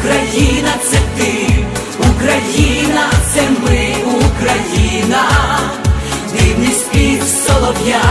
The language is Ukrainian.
Україна це ти, Україна це ми, Україна, дивний спів солов'я.